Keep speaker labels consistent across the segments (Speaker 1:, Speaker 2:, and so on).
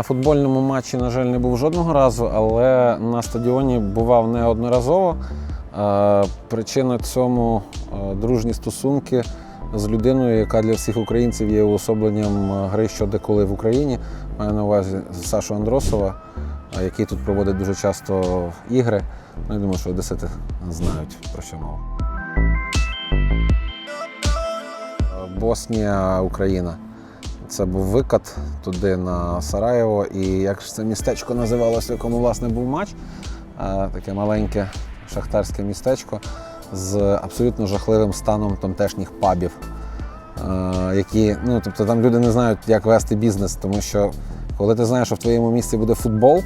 Speaker 1: на футбольному матчі, на жаль, не був жодного разу, але на стадіоні бував неодноразово. Е, Причина цьому е, дружні стосунки з людиною, яка для всіх українців є уособленням е, гри що деколи в Україні. Маю на увазі Сашу Андросова, який тут проводить дуже часто ігри. Ну, я думаю, що одесити знають про що мова. Боснія, Україна. Це був викат туди на Сараєво. І як це містечко називалося, в якому власне був матч? Е, Таке маленьке шахтарське містечко з абсолютно жахливим станом тамтешніх пабів. е, Які, ну, тобто там люди не знають, як вести бізнес, тому що коли ти знаєш, що в твоєму місті буде футбол,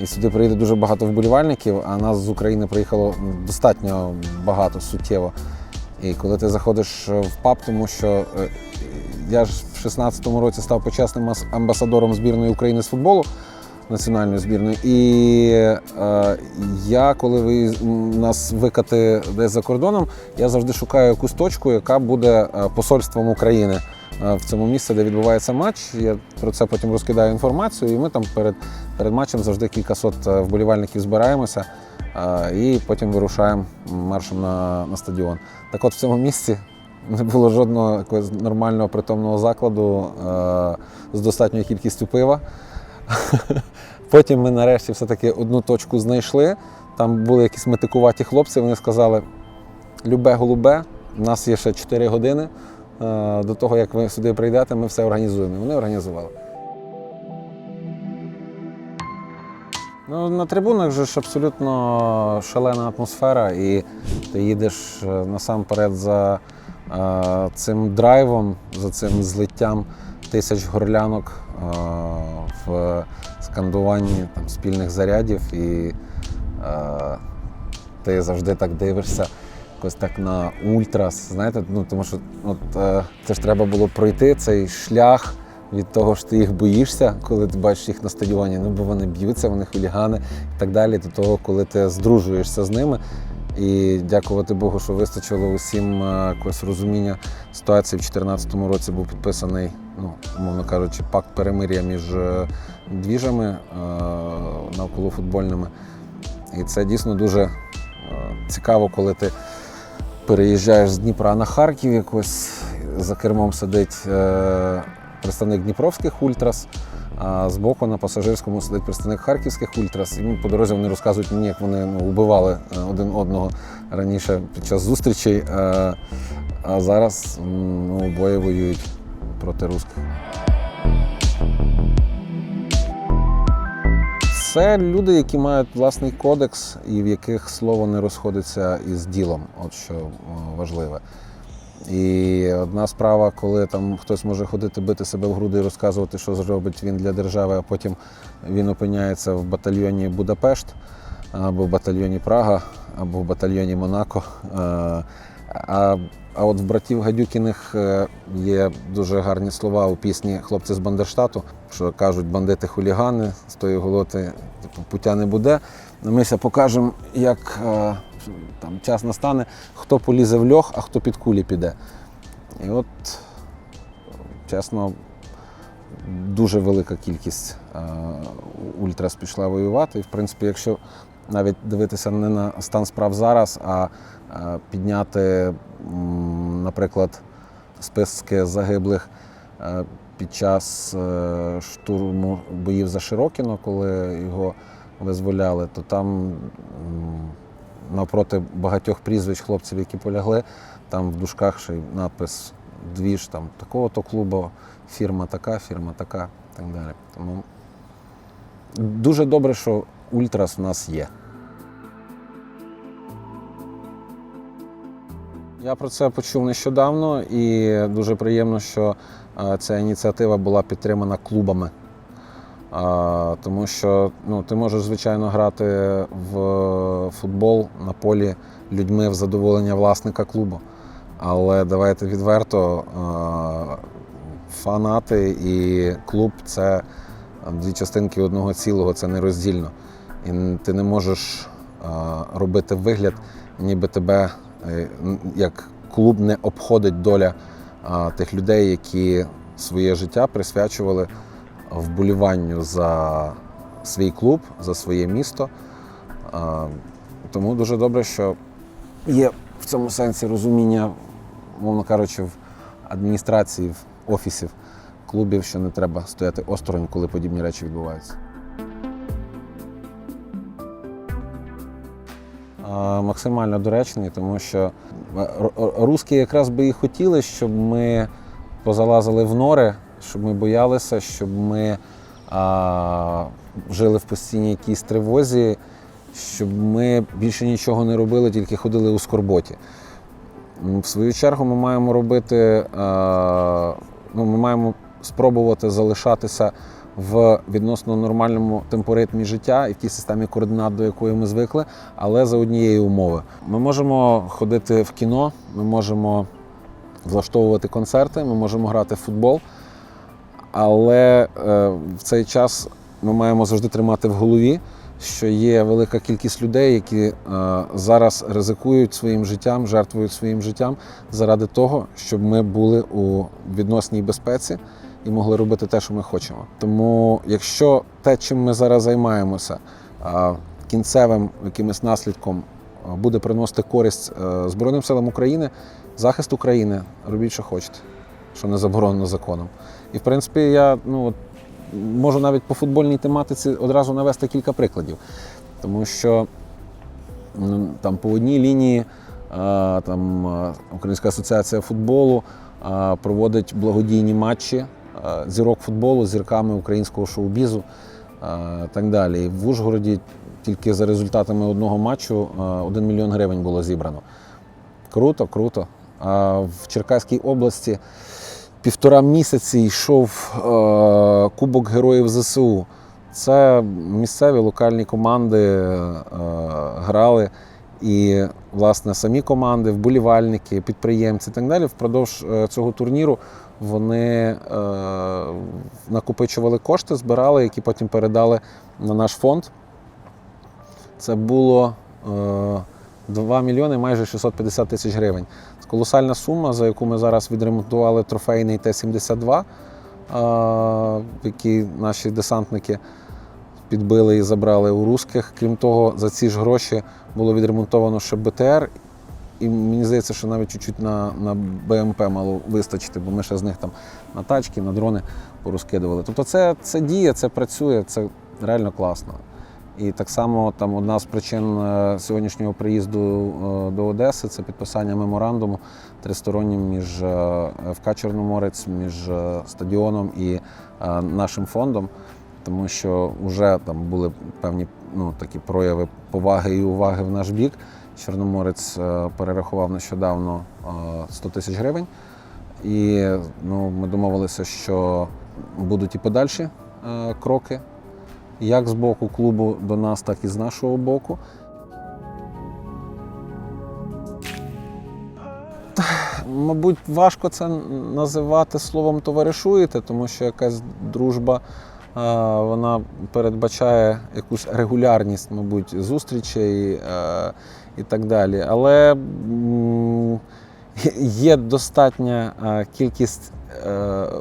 Speaker 1: і сюди приїде дуже багато вболівальників, а нас з України приїхало достатньо багато суттєво. І коли ти заходиш в паб, тому що е, я ж в 16-му році став почесним ас- амбасадором збірної України з футболу національної збірної. І е, я, коли ви нас викати десь за кордоном, я завжди шукаю якусь точку, яка буде е, посольством України е, в цьому місці, де відбувається матч. Я про це потім розкидаю інформацію, і ми там перед, перед матчем завжди кількасот е, вболівальників збираємося е, і потім вирушаємо маршем на, на стадіон. Так от в цьому місці не було жодного якогось нормального притомного закладу е, з достатньою кількістю пива. Потім ми нарешті все-таки одну точку знайшли. Там були якісь метикуваті хлопці, вони сказали: любе голубе, у нас є ще 4 години. е, До того, як ви сюди прийдете, ми все організуємо. Вони організували. Ну, на трибунах же ж абсолютно шалена атмосфера, і ти їдеш е, насамперед за е, цим драйвом, за цим злиттям тисяч горлянок е, в скандуванні там, спільних зарядів, і е, ти завжди так дивишся. Якось так на ультрас, знаєте, ну тому що от, е, це ж треба було пройти цей шлях від того, що ти їх боїшся, коли ти бачиш їх на стадіоні, ну бо вони б'ються, вони хулігани і так далі, до того, коли ти здружуєшся з ними. І дякувати Богу, що вистачило усім е, якогось розуміння ситуації. В 2014 році був підписаний, ну, умовно кажучи, пакт перемир'я між е, двіжами е, навколо футбольними. І це дійсно дуже цікаво, коли ти переїжджаєш з Дніпра на Харків, якось за кермом сидить представник Дніпровських ультрас, а збоку на пасажирському сидить представник харківських ультрас. І по дорозі вони розказують мені, як вони ну, убивали е, один одного раніше під час зустрічей. Е, а зараз ну, обоє воюють проти русських. Це люди, які мають власний кодекс і в яких слово не розходиться із ділом, от що е, важливе. І одна справа, коли там хтось може ходити, бити себе в груди і розказувати, що зробить він для держави, а потім він опиняється в батальйоні Будапешт, або в батальйоні Прага, або в батальйоні Монако. Е, А, а от в братів Гадюкіних е, є дуже гарні слова у пісні Хлопці з Бандерштату, що кажуть бандити хулігани, з тої голоти типу, пуття не буде. Ми ся покажемо, як е, там час настане, хто полізе в льох, а хто під кулі піде. І от, чесно, дуже велика кількість е, ультрас пішла воювати. І, в принципі, якщо навіть дивитися не на стан справ зараз, а е, підняти, наприклад, списки загиблих е, під час штурму боїв за Широкіно, коли його визволяли, то там навпроти багатьох прізвищ хлопців, які полягли, там в дужках ще й напис двіж там такого-то клубу, фірма така, фірма така і так далі. Тому дуже добре, що ультрас в нас є. Я про це почув нещодавно, і дуже приємно, що е, ця ініціатива була підтримана клубами. А, Тому що ну, ти можеш, звичайно, грати в футбол на полі людьми в задоволення власника клубу. Але давайте відверто, а, фанати і клуб це дві частинки одного цілого, це нероздільно. І ти не можеш а, робити вигляд, ніби тебе е, як клуб не обходить доля а, тих людей, які своє життя присвячували вболіванню за свій клуб, за своє місто. Е, Тому дуже добре, що є в цьому сенсі розуміння, мовно кажучи, в адміністрації, в офісів клубів, що не треба стояти осторонь, коли подібні речі відбуваються. Е, Максимально доречний, тому що е, р- р- русські якраз би і хотіли, щоб ми позалазили в нори, щоб ми боялися, щоб ми а, жили в постійній якійсь тривозі, щоб ми більше нічого не робили, тільки ходили у скорботі. В свою чергу ми маємо робити, е, ну, ми маємо спробувати залишатися в відносно нормальному темпоритмі життя і в тій системі координат, до якої ми звикли, але за однієї умови. Ми можемо ходити в кіно, ми можемо влаштовувати концерти, ми можемо грати в футбол, але е, в цей час ми маємо завжди тримати в голові, що є велика кількість людей, які е, зараз ризикують своїм життям, жертвують своїм життям заради того, щоб ми були у відносній безпеці і могли робити те, що ми хочемо. Тому, якщо те, чим ми зараз займаємося, е, кінцевим якимось наслідком буде приносити користь Збройним силам України, захист України, робіть, що хочете, що не заборонено законом. І в принципі, я ну, можу навіть по футбольній тематиці одразу навести кілька прикладів. Тому що м, там по одній лінії е, там, е, Українська асоціація футболу е, проводить благодійні матчі зірок футболу з зірками українського шоу-бізу так далі. І в Ужгороді тільки за результатами одного матчу е, 1 мільйон гривень було зібрано. Круто, круто. А в Черкаській області півтора місяці йшов е, Кубок Героїв ЗСУ. Це місцеві локальні команди е, грали. І, власне, самі команди, вболівальники, підприємці і так далі впродовж е, цього турніру вони накопичували кошти, збирали, які потім передали на наш фонд. Це було е, 2 мільйони майже 650 тисяч гривень. Колосальна сума, за яку ми зараз відремонтували трофейний Т-72, е, який наші десантники підбили і забрали у русських. Крім того, за ці ж гроші було відремонтовано ще БТР. І мені здається, що навіть чуть-чуть на, на БМП мало вистачити, бо ми ще з них там на тачки, на дрони порозкидували. Тобто це, це діє, це працює, це реально класно. І так само там одна з причин е, сьогоднішнього приїзду е, до Одеси це підписання меморандуму тристороннім між е, ФК Чорноморець, між стадіоном і нашим фондом, тому що вже там були певні ну, такі прояви поваги і уваги в наш бік. Чорноморець перерахував нещодавно е, 100 тисяч гривень. І ну, ми домовилися, що будуть і подальші кроки, як з боку клубу до нас, так і з нашого боку. Мабуть, важко це називати словом товаришуєте, тому що якась дружба е, вона передбачає якусь регулярність, мабуть, зустрічей е, і так далі. Але є достатня е, кількість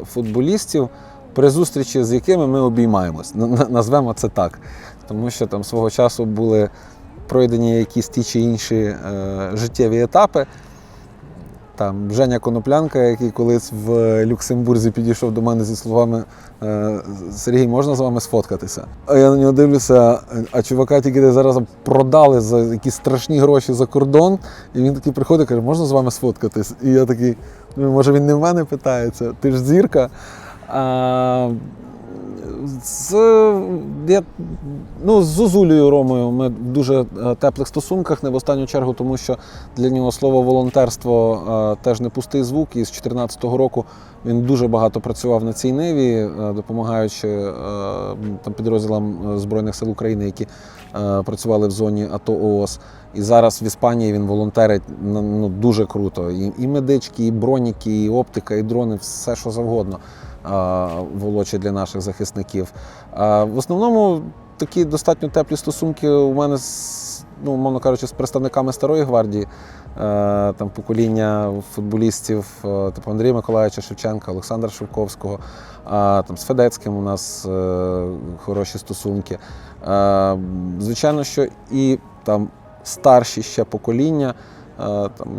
Speaker 1: футболістів, при зустрічі з якими ми обіймаємось. Назвемо це так. Тому що там свого часу були пройдені якісь ті чи інші е, життєві етапи. Там Женя Коноплянка, який колись в Люксембурзі підійшов до мене зі словами е, Сергій, можна з вами сфоткатися? А я на нього дивлюся, а чувака тільки де зараз продали за якісь страшні гроші за кордон. І він такий приходить каже, можна з вами сфоткатись? І я такий, ну може він не в мене питається, ти ж зірка. А, з, я, ну, з Зозулею Ромою ми в дуже е, теплих стосунках, не в останню чергу, тому що для нього слово волонтерство е, теж не пустий звук. І з 2014 року він дуже багато працював на цій ниві, е, допомагаючи е, там, підрозділам Збройних сил України, які е, працювали в зоні АТО ООС. І зараз в Іспанії він волонтерить ну, ну, дуже круто. І, і медички, і броніки, і оптика, і дрони, все що завгодно волочить для наших захисників. В основному такі достатньо теплі стосунки у мене з ну, мовно кажучи, з представниками старої гвардії, там покоління футболістів, типу Андрія Миколаївича Шевченка, Олександра Шевковського, там з Федецьким у нас е, хороші стосунки. Звичайно, що і там старші ще покоління. Е, Там,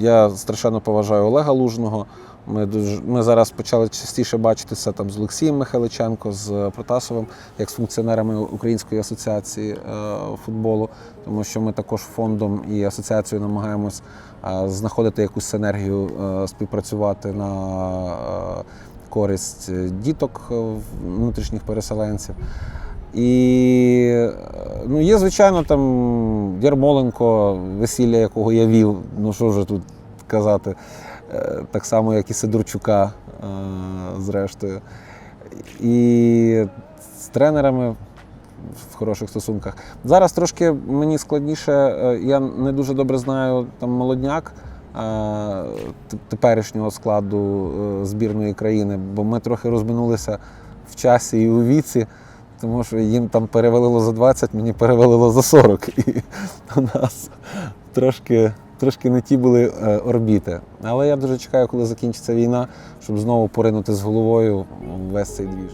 Speaker 1: я страшенно поважаю Олега Лужного. Ми, дуже, ми зараз почали частіше бачитися там, з Олексієм Михайличенко, з Протасовим, як з функціонерами Української асоціації е, футболу, тому що ми також фондом і асоціацією намагаємось е, знаходити якусь синергію, е, співпрацювати на е, користь діток е, внутрішніх переселенців. І ну, є, звичайно, там Ярмоленко, весілля, якого я вів, ну що вже тут казати, Е, так само, як і Сидорчука, е, зрештою. І з тренерами в хороших стосунках. Зараз трошки мені складніше, е, я не дуже добре знаю там молодняк теперішнього складу збірної країни, бо ми трохи розминулися в часі і у віці. Тому що їм там перевалило за 20, мені перевалило за 40. І у нас трошки, трошки не ті були е, орбіти. Але я дуже чекаю, коли закінчиться війна, щоб знову поринути з головою весь цей двіж.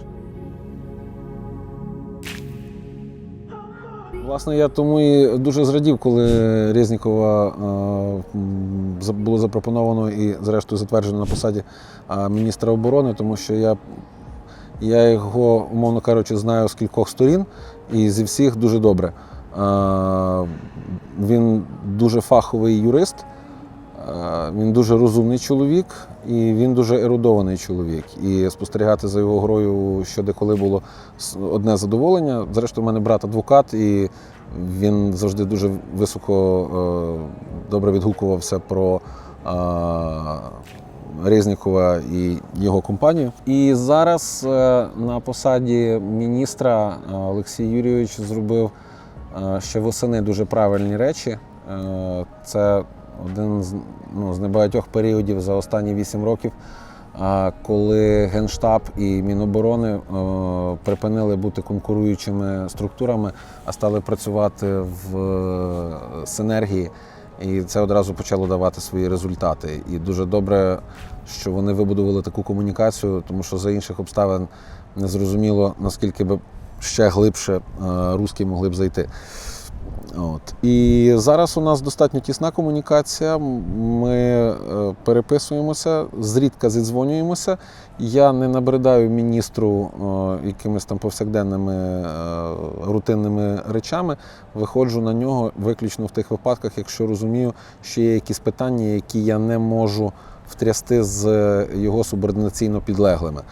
Speaker 1: Власне, я тому і дуже зрадів, коли Резнікова е, було запропоновано і, зрештою, затверджено на посаді е, міністра оборони, тому що я я його, умовно кажучи, знаю з кількох сторін і зі всіх дуже добре. Е, Він дуже фаховий юрист, е, він дуже розумний чоловік і він дуже ерудований чоловік. І спостерігати за його грою щодеколи було одне задоволення. Зрештою, у мене брат адвокат, і він завжди дуже високо е, добре відгукувався про. Резнікова і його компанію. І зараз е, на посаді міністра е, Олексій Юрійович зробив е, ще восени дуже правильні речі. Це один з, ну, з небагатьох періодів за останні вісім років, коли Генштаб і Міноборони припинили бути конкуруючими структурами, а стали працювати в синергії. І це одразу почало давати свої результати. І дуже добре, що вони вибудували таку комунікацію, тому що за інших обставин не зрозуміло, наскільки би ще глибше е, русські могли б зайти. От. І зараз у нас достатньо тісна комунікація. Ми е, переписуємося, зрідка зідзвонюємося. Я не набридаю міністру е, якимись там повсякденними е, рутинними речами. Виходжу на нього виключно в тих випадках, якщо розумію, що є якісь питання, які я не можу втрясти з його субординаційно підлеглими.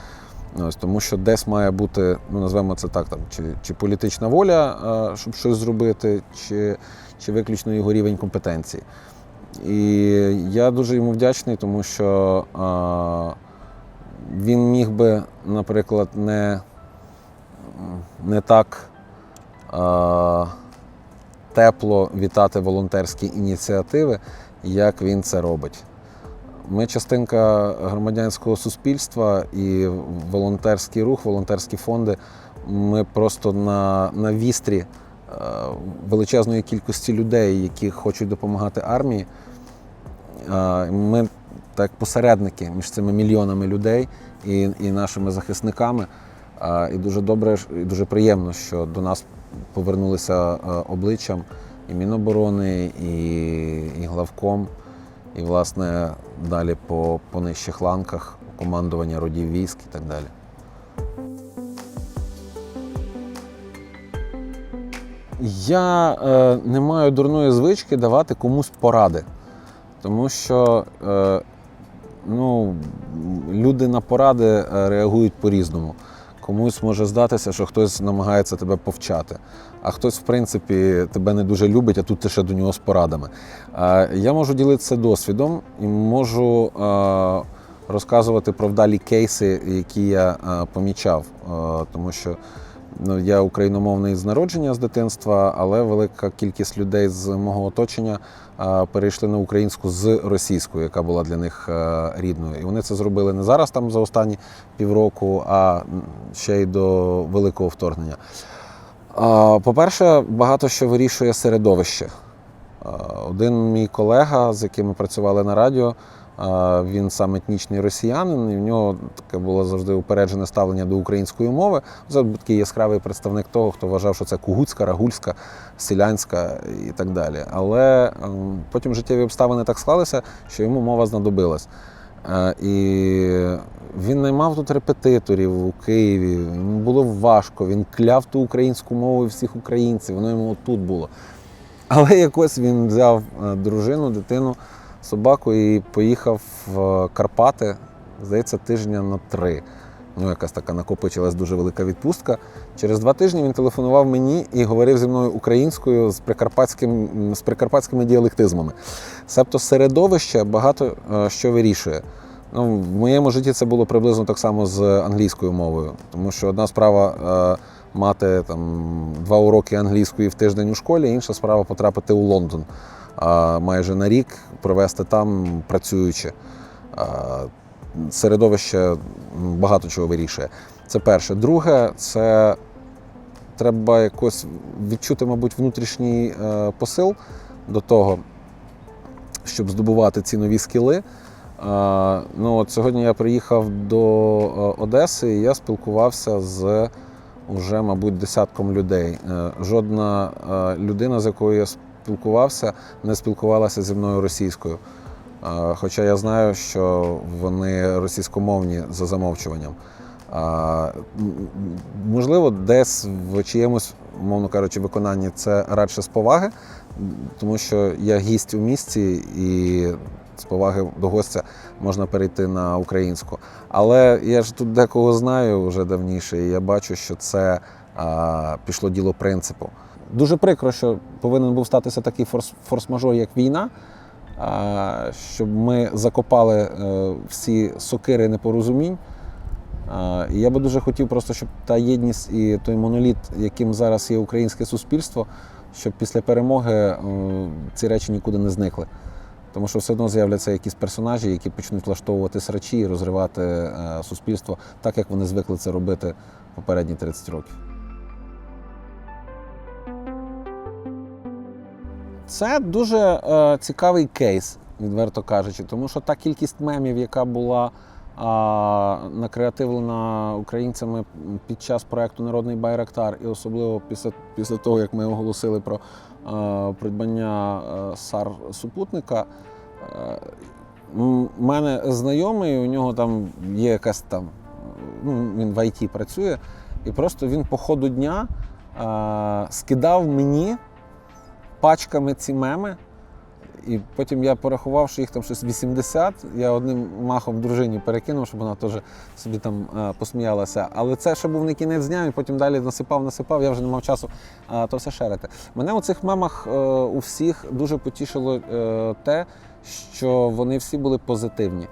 Speaker 1: Ось, тому що десь має бути, ну назвемо це так, там, чи, чи політична воля, е, щоб щось зробити, чи, чи виключно його рівень компетенції. І я дуже йому вдячний, тому що е, він міг би, наприклад, не, не так е, тепло вітати волонтерські ініціативи, як він це робить. Ми частинка громадянського суспільства і волонтерський рух, волонтерські фонди. Ми просто на, на вістрі е, величезної кількості людей, які хочуть допомагати армії. Е, Ми так посередники між цими мільйонами людей і, і нашими захисниками. Е, І дуже добре, і дуже приємно, що до нас повернулися обличчям і Міноборони, і, і главком. І, власне, далі по, по нижчих ланках командування родів військ і так далі. Я е, не маю дурної звички давати комусь поради, тому що е, ну, люди на поради е, реагують по-різному. Комусь може здатися, що хтось намагається тебе повчати, а хтось, в принципі, тебе не дуже любить, а тут ти ще до нього з порадами. Я можу ділитися досвідом і можу розказувати про вдалі кейси, які я помічав, тому що ну, я україномовний з народження з дитинства, але велика кількість людей з мого оточення перейшли на українську з російською, яка була для них е, рідною. І вони це зробили не зараз, там за останні півроку, а ще й до великого вторгнення. По-перше, багато що вирішує середовище. Один мій колега, з яким ми працювали на радіо, він сам етнічний росіянин, і в нього таке було завжди упереджене ставлення до української мови. Це такий яскравий представник того, хто вважав, що це кугутська, рагульська, селянська і так далі. Але ем, потім життєві обставини так склалися, що йому мова знадобилась. Е, І він наймав тут репетиторів у Києві. Йому було важко. Він кляв ту українську мову всіх українців. Воно йому тут було. Але якось він взяв е, дружину, дитину, собаку і поїхав в Карпати, здається, тижня на три. Ну, якась така накопичилась дуже велика відпустка. Через два тижні він телефонував мені і говорив зі мною українською з, прикарпатським, з прикарпатськими діалектизмами. Себто середовище багато е, що вирішує. Ну, в моєму житті це було приблизно так само з англійською мовою, тому що одна справа е, мати там два уроки англійської в тиждень у школі, інша справа потрапити у Лондон майже на рік, провести там працюючи. Середовище багато чого вирішує. Це перше. Друге, це треба якось відчути, мабуть, внутрішній е, посил до того, щоб здобувати ці нові скіли. Е, Ну, от сьогодні я приїхав до е, Одеси і я спілкувався з вже, мабуть, десятком людей. Жодна людина, з якою я спілкувався, не спілкувалася зі мною російською. Е, Хоча я знаю, що вони російськомовні за замовчуванням. А, Можливо, десь в чиємусь, мовно кажучи, виконанні це радше з поваги, тому що я гість у місті і з поваги до гостя можна перейти на українську. Але я ж тут декого знаю вже давніше, і я бачу, що це а, пішло діло принципу. Дуже прикро, що повинен був статися такий форс- форс-мажор, як війна, щоб ми закопали е, всі сокири непорозумінь. І я би дуже хотів просто, щоб та єдність і той моноліт, яким зараз є українське суспільство, щоб після перемоги е, ці речі нікуди не зникли. Тому що все одно з'являться якісь персонажі, які почнуть влаштовувати срачі і розривати е, суспільство так, як вони звикли це робити попередні 30 років. Це дуже е, цікавий кейс, відверто кажучи, тому що та кількість мемів, яка була а, накреативлена українцями під час проекту Народний Байрактар, і особливо після, після того, як ми оголосили про е, придбання е, сар супутника. Е, У мене знайомий, у нього там є якась там, ну, він в ІТ працює, і просто він по ходу дня е, скидав мені пачками ці меми. І потім я порахував, що їх там щось 80. Я одним махом дружині перекинув, щоб вона теж собі там е, посміялася. Але це ще був не кінець дня, і потім далі насипав, насипав, я вже не мав часу е, то все шерити. Мене у цих мемах е, у всіх дуже потішило те, що вони всі були позитивні.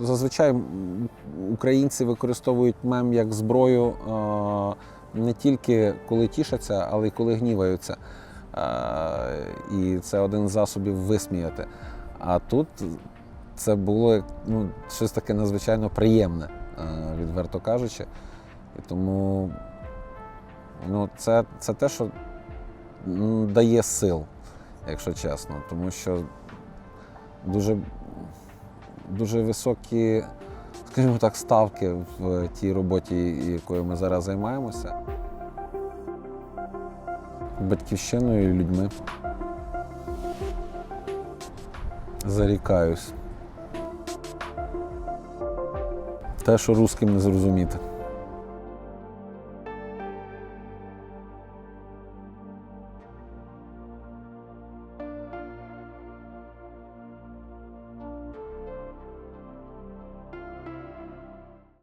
Speaker 1: Зазвичай українці використовують мем як зброю не тільки коли тішаться, але й коли гніваються. Е, І це один з засобів висміяти. А тут це було ну, щось таке надзвичайно приємне, е, відверто кажучи. І тому ну, це, це те, що м, дає сил, якщо чесно. Тому що дуже, дуже високі, скажімо так, ставки в тій роботі, якою ми зараз займаємося. Батьківщиною і людьми. Зарікаюсь. Те, що русським не зрозуміти.